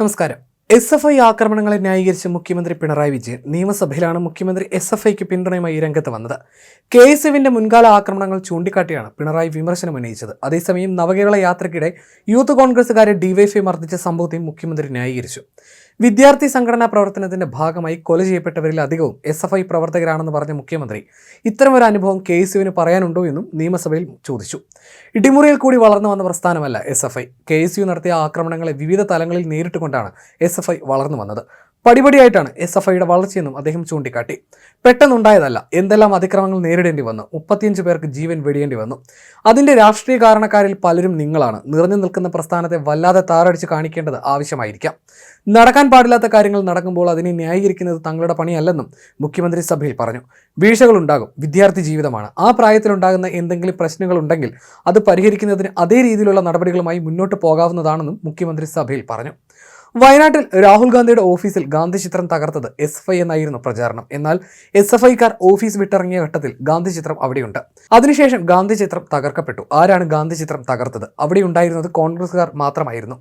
നമസ്കാരം. S F I ആക്രമണങ്ങളെ ന്യായീകരിച്ച് മുഖ്യമന്ത്രി പിണറായി വിജയൻ നിയമസഭയിലാണ് മുഖ്യമന്ത്രി എസ് എഫ് ഐക്ക് പിന്തുണയുമായി രംഗത്ത് വന്നത്. കെ എസ് എഫിന്റെ മുൻകാല ആക്രമണങ്ങൾ ചൂണ്ടിക്കാട്ടിയാണ് പിണറായി വിമർശനം ഉന്നയിച്ചത്. അതേസമയം നവകേരള യാത്രയ്ക്കിടെ യൂത്ത് കോൺഗ്രസുകാരെ ഡിവൈഎഫ്ഐ മർദ്ദിച്ച സംഭവത്തെയും മുഖ്യമന്ത്രി ന്യായീകരിച്ചു. വിദ്യാർത്ഥി സംഘടനാ പ്രവർത്തനത്തിന്റെ ഭാഗമായി കൊല ചെയ്യപ്പെട്ടവരിൽ അധികവും എസ് എഫ് ഐ പ്രവർത്തകരാണെന്ന് പറഞ്ഞ മുഖ്യമന്ത്രി ഇത്തരമൊരു അനുഭവം കെ യുവിന് പറയാനുണ്ടോ എന്നും നിയമസഭയിൽ ചോദിച്ചു. ഇടിമുറിയിൽ കൂടി വളർന്നു വന്ന പ്രസ്ഥാനമല്ല S F I. K S U നടത്തിയ ആക്രമണങ്ങളെ വിവിധ തലങ്ങളിൽ നേരിട്ടുകൊണ്ടാണ് എസ് എഫ് ഐ വളർന്നു വന്നത്. പടിപടിയായിട്ടാണ് എസ് എഫ് ഐയുടെ വളർച്ചയെന്നും അദ്ദേഹം ചൂണ്ടിക്കാട്ടി. പെട്ടെന്നുണ്ടായതല്ല എന്തെല്ലാം അതിക്രമങ്ങൾ നേരിടേണ്ടി വന്നു മുപ്പത്തിയഞ്ച് പേർക്ക് ജീവൻ വെടിയേണ്ടി വന്നു. അതിന്റെ രാഷ്ട്രീയ കാരണക്കാരിൽ പലരും നിങ്ങളാണ്. നിറഞ്ഞു നിൽക്കുന്ന പ്രസ്ഥാനത്തെ വല്ലാതെ താറടിച്ച് കാണിക്കേണ്ടത് ആവശ്യമായിരിക്കാം. നടക്കാൻ പാടില്ലാത്ത കാര്യങ്ങൾ നടക്കുമ്പോൾ അതിനെ ന്യായീകരിക്കുന്നത് തങ്ങളുടെ പണിയല്ലെന്നും മുഖ്യമന്ത്രി സഭയിൽ പറഞ്ഞു. വീഴ്ചകൾ ഉണ്ടാകും വിദ്യാർത്ഥി ജീവിതമാണ്. ആ പ്രായത്തിലുണ്ടാകുന്ന എന്തെങ്കിലും പ്രശ്നങ്ങൾ ഉണ്ടെങ്കിൽ അത് പരിഹരിക്കുന്നതിന് അതേ രീതിയിലുള്ള നടപടികളുമായി മുന്നോട്ട് പോകാവുന്നതാണെന്നും മുഖ്യമന്ത്രി സഭയിൽ പറഞ്ഞു. വയനാട്ടിൽ രാഹുൽ ഗാന്ധിയുടെ ഓഫീസിൽ ഗാന്ധി ചിത്രം തകർത്തത് എസ് എഫ് ഐ എന്നായിരുന്നു പ്രചാരണം. എന്നാൽ എസ് എഫ് ഐക്കാർ ഓഫീസ് വിട്ടിറങ്ങിയ ഘട്ടത്തിൽ ഗാന്ധി ചിത്രം അവിടെയുണ്ട്. അതിനുശേഷം ഗാന്ധി ചിത്രം തകർക്കപ്പെട്ടു. ആരാണ് ഗാന്ധി ചിത്രം തകർത്തത്? അവിടെ ഉണ്ടായിരുന്നത് കോൺഗ്രസുകാർ മാത്രമായിരുന്നു.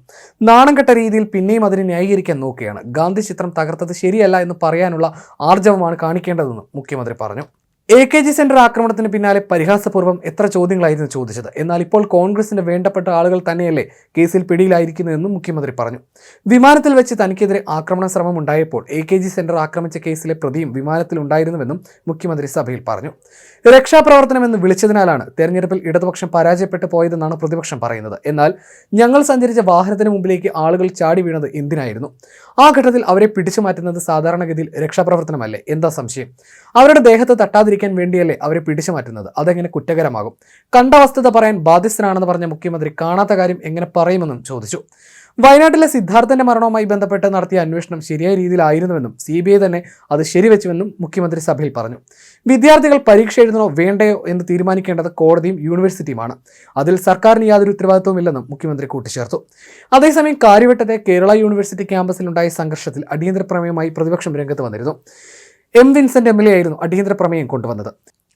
നാണം കെട്ട രീതിയിൽ പിന്നെയും അതിനെ ന്യായീകരിക്കാൻ നോക്കുകയാണ്. ഗാന്ധി ചിത്രം തകർത്തത് ശരിയല്ല എന്ന് പറയാനുള്ള ആർജവമാണ് കാണിക്കേണ്ടതെന്ന് മുഖ്യമന്ത്രി പറഞ്ഞു. എ കെ ജി സെന്റർ ആക്രമണത്തിന് പിന്നാലെ പരിഹാസപൂർവം എത്ര ചോദ്യങ്ങളായിരുന്നു ചോദിച്ചത്? എന്നാൽ ഇപ്പോൾ കോൺഗ്രസിന്റെ വേണ്ടപ്പെട്ട ആളുകൾ തന്നെയല്ലേ കേസിൽ പിടിയിലായിരിക്കുന്നതെന്നും മുഖ്യമന്ത്രി പറഞ്ഞു. വിമാനത്തിൽ വെച്ച് തനിക്കെതിരെ ആക്രമണ ശ്രമം ഉണ്ടായപ്പോൾ എ കെ ജി സെന്റർ ആക്രമിച്ച കേസിലെ പ്രതിയും വിമാനത്തിൽ ഉണ്ടായിരുന്നുവെന്നും മുഖ്യമന്ത്രി സഭയിൽ പറഞ്ഞു. രക്ഷാപ്രവർത്തനമെന്ന് വിളിച്ചതിനാലാണ് തെരഞ്ഞെടുപ്പിൽ ഇടതുപക്ഷം പരാജയപ്പെട്ടു പോയതെന്നാണ് പ്രതിപക്ഷം പറയുന്നത്. എന്നാൽ ഞങ്ങൾ സഞ്ചരിച്ച വാഹനത്തിന് മുമ്പിലേക്ക് ആളുകൾ ചാടി വീണത് എന്തിനായിരുന്നു? ആ ഘട്ടത്തിൽ അവരെ പിടിച്ചു മാറ്റുന്നത് സാധാരണഗതിയിൽ രക്ഷാപ്രവർത്തനമല്ലേ? എന്താ സംശയം? അവരുടെ ദേഹത്ത് തട്ടാതിരിക്കാൻ വേണ്ടിയല്ലേ അവരെ പിടിച്ചു മാറ്റുന്നത്? അതെങ്ങനെ കുറ്റകരമാകും? കണ്ട വസ്തുത പറയാൻ ബാധ്യസ്ഥനാണെന്ന് പറഞ്ഞ മുഖ്യമന്ത്രി കാണാത്ത കാര്യം എങ്ങനെ പറയുമെന്നും ചോദിച്ചു. വയനാട്ടിലെ സിദ്ധാർത്ഥന്റെ മരണവുമായി ബന്ധപ്പെട്ട് നടത്തിയ അന്വേഷണം ശരിയായ രീതിയിലായിരുന്നുവെന്നും സി ബി ഐ തന്നെ അത് ശരിവെച്ചുവെന്നും മുഖ്യമന്ത്രി സഭയിൽ പറഞ്ഞു. വിദ്യാർത്ഥികൾ പരീക്ഷ എഴുതണോ വേണ്ടയോ എന്ന് തീരുമാനിക്കേണ്ടത് കോടതിയും യൂണിവേഴ്സിറ്റിയുമാണ്. അതിൽ സർക്കാരിന് യാതൊരു ഉത്തരവാദിത്വവും ഇല്ലെന്നും മുഖ്യമന്ത്രി കൂട്ടിച്ചേർത്തു. അതേസമയം കാര്യവട്ടത്തെ കേരള യൂണിവേഴ്സിറ്റി ക്യാമ്പസിലുണ്ടായ സംഘർഷത്തിൽ അടിയന്തര പ്രമേയമായി പ്രതിപക്ഷം രംഗത്ത് വന്നിരുന്നു. M Vincent M L A ആയിരുന്നു അടിയന്തര പ്രമേയം കൊണ്ടുവന്നത്.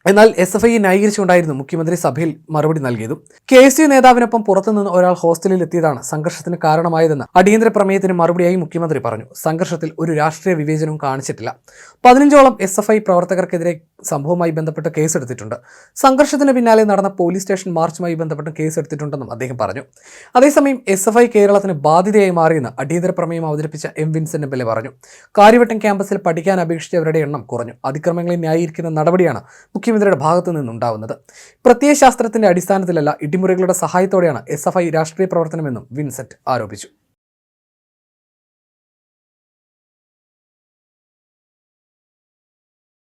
എന്നാൽ എസ് എഫ് ഐ ന്യായീകരിച്ചുകൊണ്ടായിരുന്നു മുഖ്യമന്ത്രി സഭയിൽ മറുപടി നൽകിയതും. കെ എസ് യു നേതാവിനൊപ്പം പുറത്തുനിന്ന് ഒരാൾ ഹോസ്റ്റലിൽ എത്തിയതാണ് സംഘർഷത്തിന് കാരണമായതെന്ന് അടിയന്തര പ്രമേയത്തിന് മറുപടിയായി മുഖ്യമന്ത്രി പറഞ്ഞു. സംഘർഷത്തിൽ ഒരു രാഷ്ട്രീയ വിവേചനവും കാണിച്ചിട്ടില്ല. പതിനഞ്ചോളം എസ് എഫ് ഐ പ്രവർത്തകർക്കെതിരെ സംഭവവുമായി ബന്ധപ്പെട്ട് കേസെടുത്തിട്ടുണ്ട്. സംഘർഷത്തിന് പിന്നാലെ നടന്ന പോലീസ് സ്റ്റേഷൻ മാർച്ചുമായി ബന്ധപ്പെട്ട് കേസെടുത്തിട്ടുണ്ടെന്നും അദ്ദേഹം പറഞ്ഞു. അതേസമയം എസ് എഫ് ഐ കേരളത്തിന് ബാധ്യതയായി മാറിയെന്ന് അടിയന്തര പ്രമേയം അവതരിപ്പിച്ച എം വിൻസെന്റ് എം പറഞ്ഞു. കാര്യവട്ടം ക്യാമ്പസിൽ പഠിക്കാൻ അപേക്ഷിച്ചവരുടെ എണ്ണം കുറഞ്ഞു. അതിക്രമങ്ങളെ ന്യായീകരിക്കുന്ന നടപടിയാണ് മുഖ്യമന്ത്രിയുടെ ഭാഗത്തു നിന്നുണ്ടാവുന്നത്. പ്രത്യയശാസ്ത്രത്തിന്റെ അടിസ്ഥാനത്തിലല്ല ഇടിമുറികളുടെ സഹായത്തോടെയാണ് എസ് രാഷ്ട്രീയ പ്രവർത്തനമെന്നും വിൻസെന്റ് ആരോപിച്ചു.